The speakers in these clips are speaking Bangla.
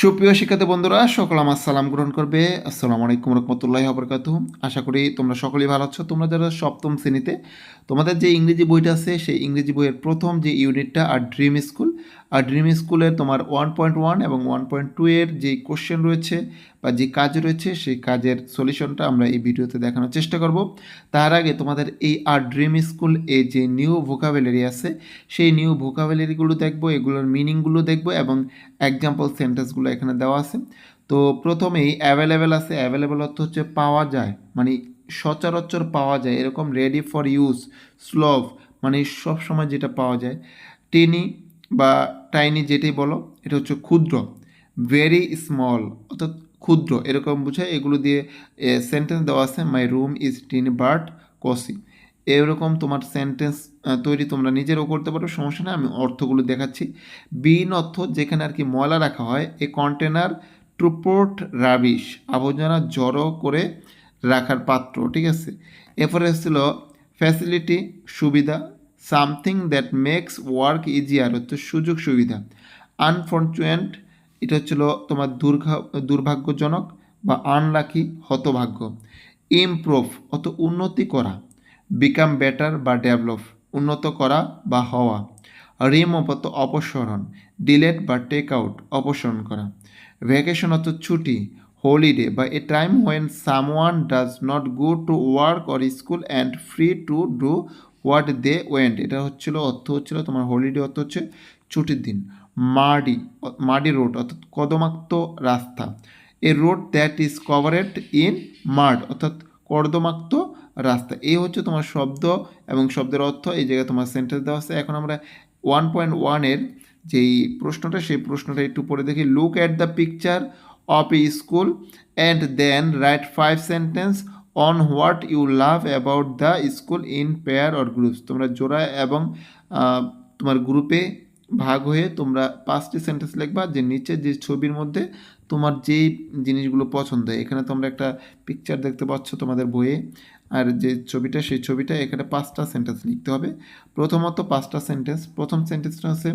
সুপ্রিয় শিক্ষার্থী বন্ধুরা, সকল আমার সালাম গ্রহণ করবে। আসসালামু আলাইকুম রহমতুল্লাহ আবরকাত আশা করি তোমরা সকলেই ভালো আছো। তোমরা যারা সপ্তম শ্রেণীতে, তোমাদের যে ইংরেজি বইটা আছে, সেই ইংরেজি বইয়ের প্রথম যে ইউনিটটা, আর ড্রিম স্কুল আর ড্রিম স্কুলে তোমার ওয়ান পয়েন্ট ওয়ান এবং ওয়ান পয়েন্ট টু এর যে কোশ্চেন রয়েছে বা যে কাজ রয়েছে, সেই কাজের সলিউশনটা আমরা এই ভিডিওতে দেখানোর চেষ্টা করব। তার আগে তোমাদের এই আর ড্রিম স্কুল এ যে নিউ ভোকাবুলারি আছে, সেই নিউ ভোকাবুলারিগুলো দেখব, এগুলোর মিনিংগুলো দেখব এবং এক্সাম্পল সেন্টেন্সগুলো এখানে দেওয়া আছে। তো প্রথমেই অ্যাভেলেবেল আছে। অ্যাভেলেবেল অর্থ হচ্ছে পাওয়া যায় মানে সচরাচর পাওয়া যায়, এরকম রেডি ফর ইউজ স্লভ মানে সব সময় যেটা পাওয়া যায়। টিনি বা টাইনি যেটাই বলো, এটা হচ্ছে ক্ষুদ্র ভেরি স্মল অর্থাৎ ক্ষুদ্র, এরকম বোঝায় এগুলো দিয়ে সেন্টেন্স দেওয়া আছে my room is tiny but cosy এরকম তোমার সেন্টেন্স তৈরি তোমরা নিজেরও করতে পারো, সমস্যা নেই, আমি অর্থগুলো দেখাচ্ছি। বিন অর্থ যেখানে আর কি ময়লা রাখা হয়, এ কন্টেনার ট্রুপোর্ট রাবিশ আবর্জনা জড়ো করে রাখার পাত্র, ঠিক আছে? এরপরে ছিল ফ্যাসিলিটি সুবিধা something that makes work easier হচ্ছে সুযোগ সুবিধা। আনফর্চুনেট এটা হচ্ছিল তোমার দুর্ঘা, দুর্ভাগ্যজনক বা আনলাকি হতভাগ্য। ইমপ্রুভ অত উন্নতি করা। বিকাম বেটার বা ডেভেলপ উন্নত করা বা হওয়া। রিমুভ অত অপসরণ। ডিলেট বা টেক আউট অপসরণ করা। ভ্যাকেশন অত ছুটি হলিডে বা a time when someone does not go to work or school and free to do what they went এটা হচ্ছিল, অর্থ হচ্ছিল, তোমার হলিডে অর্থ হচ্ছে ছুটির দিন। মাডি মাডি রোড অর্থাৎ কদমাক্ত রাস্তা। A road that is covered in mud অর্থাৎ কর্দমাক্ত রাস্তা। এই হচ্ছে তোমার শব্দ এবং শব্দের অর্থ, এই জায়গায় তোমার সেন্টেন্স দেওয়া আছে। এখন আমরা ওয়ান পয়েন্ট ওয়ানের যেই প্রশ্নটা, সেই প্রশ্নটা একটু পরে দেখি। Look at the picture of a school and then write five sentence on what you love about the school in pair or groups তোমরা জোড়া এবং তোমার গ্রুপে ভাগ হয়ে তোমরা পাঁচটি সেন্টেন্স লিখবা যে নিচে যে ছবির মধ্যে তোমার যেই জিনিসগুলো পছন্দ। এখানে তোমরা একটা পিকচার দেখতে পাচ্ছ তোমাদের বইয়ে। আর যে ছবিটা, সেই ছবিটা এখানে পাঁচটা সেন্টেন্স লিখতে হবে। প্রথমত পাঁচটা সেন্টেন্স প্রথম সেন্টেন্সটা হচ্ছে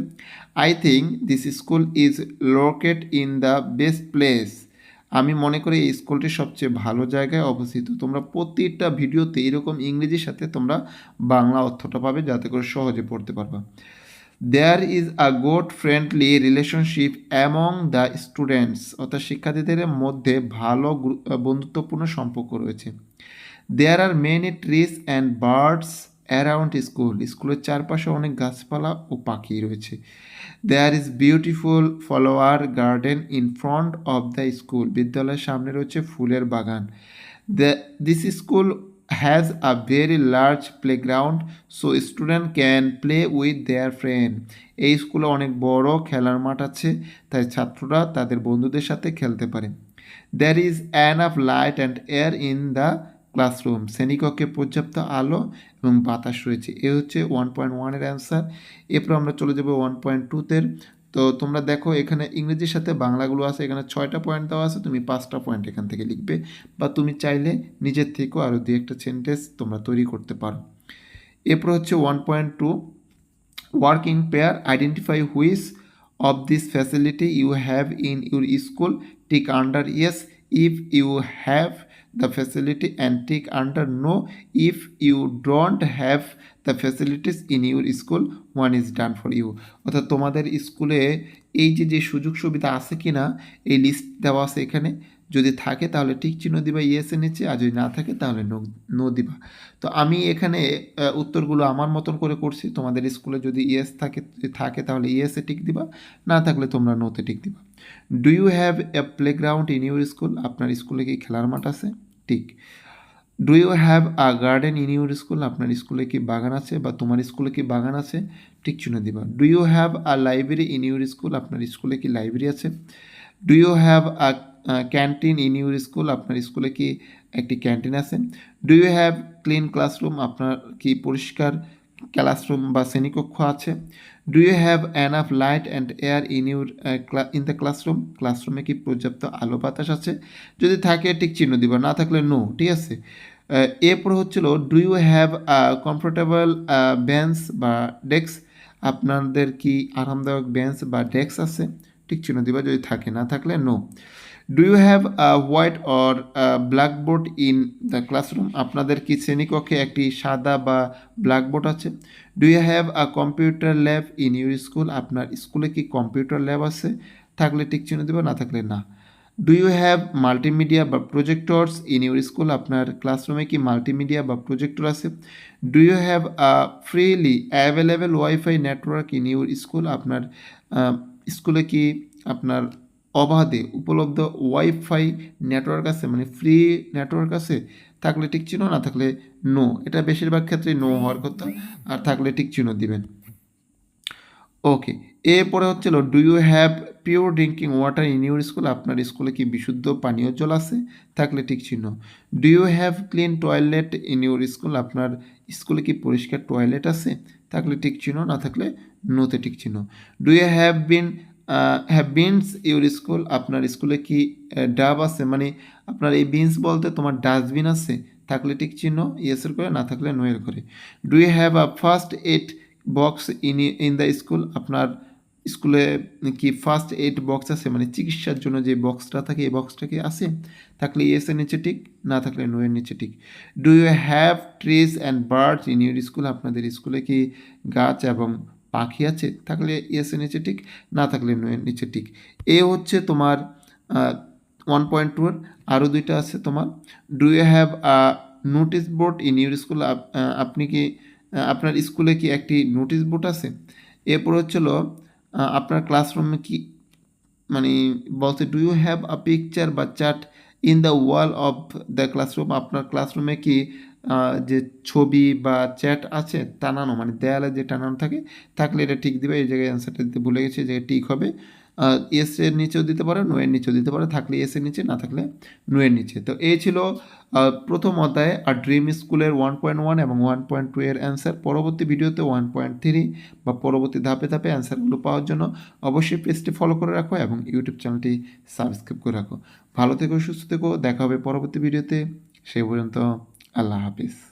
I think this school is locate in the best place আমি মনে করি এই স্কুলটি সবচেয়ে ভালো জায়গায় অবস্থিত। তোমরা প্রতিটা ভিডিওতে এরকম ইংরেজির সাথে তোমরা বাংলা অর্থটা পাবে, যাতে করে সহজে পড়তে পারবা। There is a good friendly relationship among the students অর্থাৎ শিক্ষার্থীদের মধ্যে ভালো বন্ধুত্বপূর্ণ সম্পর্ক রয়েছে। There are many trees and birds around school স্কুলের চারপাশে অনেক গাছপালা ও পাখি রয়েছে। There is beautiful flower garden in front of the school বিদ্যালয়ের সামনে রয়েছে ফুলের বাগান। This school has a very large playground so student can play with their friend এই স্কুলে অনেক বড় খেলার মাঠ আছে, তাই ছাত্ররা তাদের বন্ধুদের সাথে খেলতে পারে। There is an of light and air in the classroom শ্রেণীকক্ষে পর্যাপ্ত আলো এবং বাতাস রয়েছে। এ হচ্ছে ওয়ান পয়েন্ট ওয়ানের অ্যান্সার এরপর আমরা চলে যাব ওয়ান পয়েন্ট টুতের তো। তোমরা দেখো, এখানে ইংরেজির সাথে বাংলাগুলো আছে, এখানে ছয়টা পয়েন্ট দেওয়া আছে, তুমি পাঁচটা পয়েন্ট এখান থেকে লিখবে বা তুমি চাইলে নিজের থেকেও আরও দু একটা সেন্টেন্স তোমরা তৈরি করতে পারো। এরপর হচ্ছে one point two work in pair identify which of this facility you have in your school tick under yes if you have the facility and tick under no if you don't have the facilities in your school, one is done for you. অর্থাৎ তোমাদের স্কুলে এই যে যে সুযোগ সুবিধা আছে কি না এই লিস্ট দেওয়া আছে এখানে। যদি থাকে তাহলে ঠিক চিহ্ন দিবা ইয়েসের নিচে। আর যদি না থাকে তাহলে নো দিবা। তো আমি এখানে উত্তরগুলো আমার মতন করে করছি। তোমাদের স্কুলে যদি ইয়েস থাকে থাকে তাহলে ইয়েসে টিক দিবা। না থাকলে তোমরা নোতে টিক দিবা। Do you have a playground in your school আপনার স্কুলে কি খেলার মাঠ আছে? ঠিক। Do you have a garden in your school আপনার স্কুলে কি বাগান আছে বা তোমার স্কুলে কি বাগান আছে? ঠিক চিহ্ন দিবা। Do you have a library in your school আপনার স্কুলে কি লাইব্রেরি আছে? Do you have a canteen in your school আপনার স্কুলে কি একটি ক্যান্টিন আছে? Do you have clean classroom আপনার কি পরিষ্কার? ক্লাসরুম বা শ্রেণীকক্ষ আছে। Do you have enough light and air in your in the classroom ক্লাসরুমে কি পর্যাপ্ত আলো বাতাস আছে? যদি থাকে, ঠিক চিহ্ন দিব, না থাকলে নো ঠিক আছে? এরপর হচ্ছিল do you have comfortable bench বা ডেস্ক আপনাদের কি আরামদায়ক বেঞ্চ বা ডেস্ক আছে? ঠিক চিহ্ন দিবা, যদি থাকে, না থাকলে no do you have white or blackboard in the classroom আপনাদের কি শ্রেণীকক্ষে একটি সাদা বা ব্ল্যাকবোর্ড আছে? Do you have a computer lab in your school আপনার স্কুলে কি কম্পিউটার ল্যাব আছে? থাকলে টিক চিহ্ন দেবে না থাকলে না। ডু ইউ হ্যাভ মাল্টিমিডিয়া বা প্রজেক্টরস ইন ইউর স্কুল আপনার ক্লাসরুমে কি মাল্টিমিডিয়া বা প্রজেক্টর আছে? Do you have a freely available wifi network in your school আপনার স্কুলে কি আপনার অবাধে উপলব্ধ ওয়াইফাই নেটওয়ার্ক আছে মানে ফ্রি নেটওয়ার্ক আছে, থাকলে টিক চিহ্ন, না থাকলে নো এটা বেশিরভাগ ক্ষেত্রে নো হওয়ার কথা, আর থাকলে টিক চিহ্ন দিবেন। ওকে এরপরে হচ্ছিল do you have pure drinking water in your school আপনার স্কুলে কি বিশুদ্ধ পানীয় জল আছে? থাকলে ঠিক চিহ্ন। Do you have clean toilet in your school আপনার স্কুলে কি পরিষ্কার টয়লেট আছে? থাকলে ঠিক চিহ্ন, না থাকলে নোতে ঠিক চিহ্ন। Do you have bin have bins your school আপনার স্কুলে কি ডাব আছে? মানে আপনার এই বিনস বলতে তোমার ডাস্টবিন আছে, থাকলে ঠিক চিহ্ন ইয়েসের করে, না থাকলে নোয়ের করে। Do you have a first aid box in in the school আপনার স্কুলে কি ফার্স্ট এইড বক্স আছে? মানে চিকিৎসার জন্য যে বক্সটা থাকে, এই বক্সটা কি আছে? থাকলে ইয়েসের নিচে ঠিক, না থাকলে নোয়ের নিচে ঠিক। Do you have trees and birds in your school আপনাদের স্কুলে কি গাছ এবং পাখি আছে, থাকলে ইয়েসের নিচে ঠিক না থাকলে নিচে ঠিক এ হচ্ছে তোমার ওয়ান পয়েন্ট টুর আরও দুইটা আছে তোমার। Do you have a notice board in your school আপনি কি আপনার স্কুলে কি একটি নোটিশ বোর্ড আছে? এরপর হচ্ছিল আপনার ক্লাসরুমে কি মানে বলছে do you have a picture বা chart in the wall of the classroom আপনার ক্লাসরুমে কি যে ছবি বা চ্যাট আছে টানানো মানে দেয়ালে যে টানানো থাকে, থাকলে এটা ঠিক দিবে, এই জায়গায় অ্যান্সারটা দিতে ভুলে গেছি যে ঠিক হবে। এস এর নিচেও দিতে পারে নো এর নিচেও দিতে পারে, থাকলে এস এর নিচে, না থাকলে নো এর নিচে। তো এই ছিল প্রথম অধ্যায়ে, আর ড্রিম স্কুলের ওয়ান পয়েন্ট ওয়ান এবং ওয়ান পয়েন্ট টু এর অ্যান্সার পরবর্তী ভিডিওতে ওয়ান পয়েন্ট থ্রি বা পরবর্তী ধাপে ধাপে অ্যান্সারগুলো পাওয়ার জন্য অবশ্যই পেজটি ফলো করে রাখো এবং ইউটিউব চ্যানেলটি সাবস্ক্রাইব করে রাখো। ভালো থেকো, সুস্থ থেকো, দেখা হবে পরবর্তী ভিডিওতে। সেই পর্যন্ত palavras.